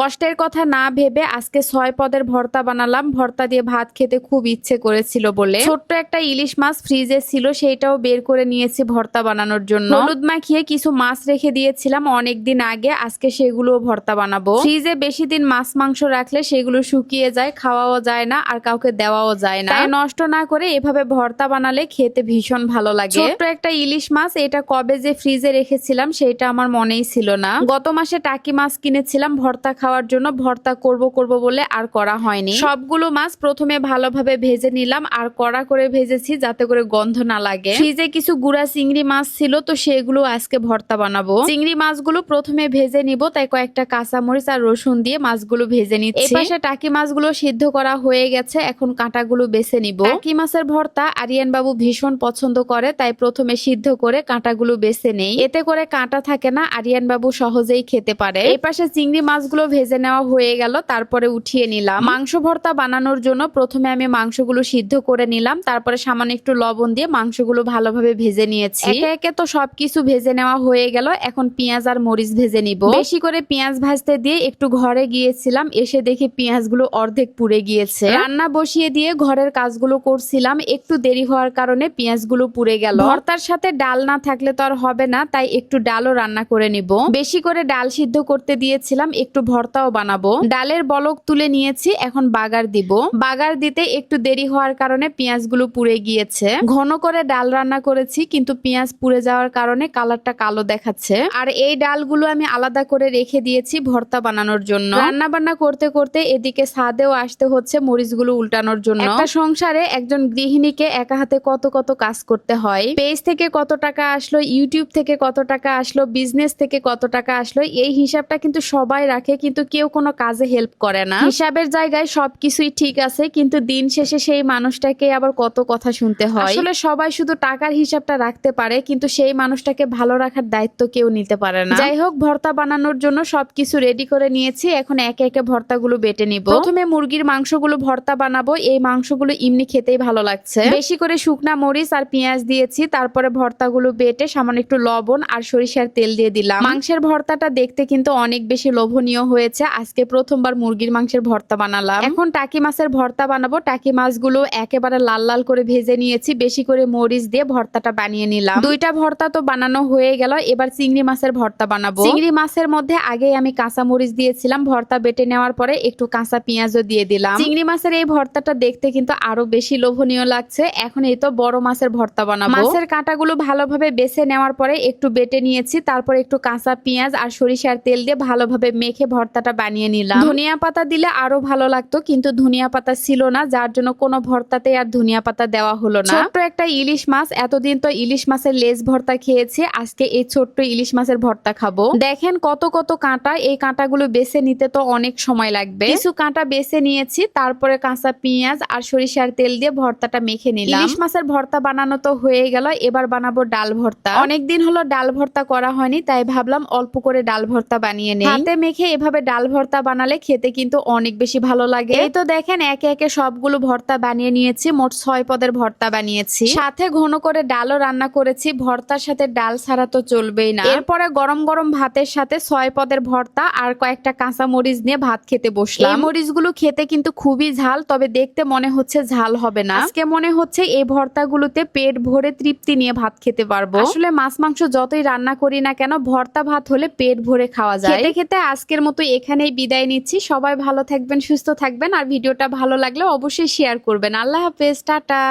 কষ্টের কথা না ভেবে আজকে ছয় পদের ভর্তা বানালাম। ভর্তা দিয়ে ভাত খেতে খুব ইচ্ছে করেছিল বলে। ছোট্ট একটা ইলিশ মাছ ফ্রিজে ছিল, সেইটাও বের করে নিয়েছি ভর্তা বানানোর জন্য। হলুদ মাখিয়ে কিছু মাছ রেখে দিয়েছিলাম অনেক দিন আগে। আজকে সেগুলো ভর্তা বানাবো। ফ্রিজে বেশি দিন মাছ মাংস রাখলে সেগুলো শুকিয়ে যায়, খাওয়াও যায় না আর কাউকে দেওয়াও যায় না। নষ্ট না করে এভাবে ভর্তা বানালে খেতে ভীষণ ভালো লাগে। ছোট্ট একটা ইলিশ মাছ, এটা কবে যে ফ্রিজে রেখেছিলাম সেটা আমার মনেই ছিল না। গত মাসে টাকি মাছ কিনেছিলাম, ভর্তা খাওয়ার জন্য ভর্তা করব করব বলে আর করা হয়নি। সবগুলো মাছ প্রথমে ভালোভাবে ভেজে নিলাম, আর কড়া করে ভেজেছি যাতে করে গন্ধ না লাগে। ফ্রিজে কিছু গুড়া চিংড়ি মাছ ছিল, তো সেগুলো আজকে ভর্তা বানাবো। চিংড়ি মাছগুলো প্রথমে ভেজে নিব, তাই কয়েকটা কাঁচামরিচ আর রসুন দিয়ে মাছগুলো ভেজে নিচ্ছি। এই পাশে টাকি মাছগুলো সিদ্ধ করা হয়ে গেছে, এখন কাঁটাগুলো বেছে নিব। টাকি মাছের ভর্তা আরিয়ান বাবু ভীষণ পছন্দ করে, তাই প্রথমে সিদ্ধ করে কাঁটাগুলো বেছে নেই। এতে করে কাঁটা থাকে না আরিয়ান বাবু সহজেই খেতে পারে। এই পাশে চিংড়ি মাছগুলো ভেজে নেওয়া হয়ে গেল তারপরে উঠিয়ে নিলাম। মাংস ভর্তা বানানোর জন্য প্রথমে আমি মাংসগুলো সিদ্ধ করে নিলাম তারপরে সামান্য একটু লবণ দিয়ে মাংসগুলো ভালোভাবে ভেজে নিয়েছি। একে একে তো সবকিছু ভেজে নেওয়া হয়ে গেল এখন পেঁয়াজ আর মরিচ ভেজে নিব। বেশি করে পেঁয়াজ ভাজতে দিয়ে একটু ঘরে গিয়েছিলাম এসে দেখি পেঁয়াজগুলো অর্ধেক পুড়ে গিয়েছে। রান্না বসিয়ে দিয়ে ঘরের কাজগুলো করছিলাম একটু দেরি হওয়ার কারণে পেঁয়াজগুলো পুড়ে গেল। ভর্তার সাথে ডাল না থাকলে তো আর হবে না তাই একটু ডালও রান্না করে নিব। বেশি করে ডাল সিদ্ধ করতে দিয়েছিলাম একটু ভর্তাও বানাবো। ডালের বলক তুলে নিয়েছি, এখন বাগার দিব। বাগার দিতে একটু দেরি হওয়ার কারণে পেঁয়াজগুলো পুড়ে গিয়েছে। ঘন করে ডাল রান্না করেছি, কিন্তু পেঁয়াজ পুড়ে যাওয়ার কারণে কালারটা কালো দেখাচ্ছে। আর এই ডালগুলো আমি আলাদা করে রেখে দিয়েছি ভর্তা বানানোর জন্য। রান্না বান্না করতে করতে এদিকে ছাদেও আসতে হচ্ছে মরিচগুলো উল্টানোর জন্য। একটা সংসারে একজন গৃহিণীকে একা হাতে কত কত কাজ করতে হয়। পেজ থেকে কত টাকা আসলো, ইউটিউব থেকে কত টাকা আসলো, বিজনেস থেকে কত টাকা আসলো, এই হিসাবটা কিন্তু সবাই রাখে, কিন্তু কেউ কোনো কাজে হেল্প করে না। হিসাবের জায়গায় সবকিছুই ঠিক আছে কিন্তু দিন শেষে সেই মানুষটাকে আবার কত কথা শুনতে হয়। আসলে সবাই শুধু টাকার হিসাবটা রাখতে পারে কিন্তু সেই মানুষটাকে ভালো রাখার দায়িত্ব কেউ নিতে পারে না। যাই হোক ভর্তা বানানোর জন্য সবকিছু রেডি করে নিয়েছি এখন একে একে ভর্তাগুলো বেটে নিব। প্রথমে মুরগির মাংসগুলো ভর্তা বানাবো এই মাংসগুলো এমনি খেতেই ভালো লাগছে। বেশি করে শুকনা মরিচ আর পেঁয়াজ দিয়েছি তারপরে ভর্তাগুলো বেটে সামান্য একটু লবণ আর সরিষার তেল দিয়ে দিলাম। মাংসের ভর্তাটা দেখতে কিন্তু অনেক বেশি লোভনীয় হয়েছে আজকে প্রথমবার মুরগির মাংসের ভর্তা বানালাম। এখন টাকি মাছের ভর্তা বানাবো। টাকি মাছগুলো একেবারে লাল লাল করে ভেজে নিয়েছি বেশি করে মরিচ দিয়ে ভর্তাটা বানিয়ে নিলাম। দুইটা ভর্তা তো বানানো হয়ে গেল এবার চিংড়ি মাছের ভর্তা বানাবো। চিংড়ি মাছের মধ্যে আগে আমি কাঁচা মরিচ দিয়েছিলাম ভর্তা বেটে নেওয়ার পরে একটু কাঁচা পেঁয়াজও দিয়ে দিলাম। চিংড়ি মাছের এই ভর্তাটা দেখতে কিন্তু আরও বেশি লোভনীয় লাগছে এখন এই তো বড় মাছের ভর্তা বানাবো। মাছের কাঁটাগুলো ভালোভাবে বেছে নেওয়ার পরে একটু বেটে নিয়েছি তারপর একটু কাঁচা পেঁয়াজ আর সরিষার তেল দিয়ে ভালোভাবে মেখে ভর্তাটা বানিয়ে নিলাম। ধনিয়া পাতা দিলে আরও ভালো লাগতো কিন্তু ধনিয়া পাতা ছিল না যার জন্য কোনো ভর্তাতে আর ধনিয়া পাতা দেওয়া হলো না। ছোট্ট একটা ইলিশ মাছ এতদিন তো ইলিশ মাছের লেজ ভর্তা খেয়েছি আজকে এই ছোট্ট ইলিশ মাছের ভর্তা খাব। দেখেন কত কত কাঁটা এই কাঁটাগুলো বেছে নিতে তো অনেক সময় লাগবে। কিছু কাঁটা বেছে নিয়েছি তারপরে কাঁচা পেঁয়াজ আর সরিষার তেল দিয়ে ভর্তাটা মেখে নিলাম। ইলিশ মাছের ভর্তা বানানো তো হয়ে গেল এবার বানাবো ডাল ভর্তা। অনেকদিন হলো ডাল ভর্তা করা হয়নি তাই ভাবলাম অল্প করে ডাল ভর্তা বানিয়ে নেই। হাতে মেখে এভাবে ডাল ভর্তা বানালে খেতে কিন্তু অনেক বেশি ভালো লাগে। এই তো দেখেন, একে একে সবগুলো ভর্তা বানিয়ে নিয়েছি, মোট ছয় পদের ভর্তা বানিয়েছি। সাথে ঘন করে ডালও রান্না করেছি, ভর্তার সাথে ডাল ছাড়া তো চলবেই না। এরপরে গরম গরম ভাতের সাথে ছয় পদের ভর্তা আর কয়েকটা কাঁচা মরিচ নিয়ে ভাত খেতে বসলাম। এই মরিচগুলো খেতে কিন্তু খুবই ঝাল, তবে দেখতে মনে হচ্ছে ঝাল হবে না। আজকে মনে হচ্ছে এই ভর্তাগুলোতে পেট ভরে তৃপ্তি নিয়ে ভাত খেতে পারব। আসলে মাছ মাংস যতই রান্না করি না কেন, ভর্তা ভাত হলে পেট ভরে খাওয়া যায়। খেতে খেতে আজকের মতো এখানেই বিদায় নিচ্ছি। সবাই ভালো থাকবেন, সুস্থ থাকবেন, আর ভিডিওটা ভালো লাগলে অবশ্যই শেয়ার করবেন। আল্লাহ হাফেজ, টাটা।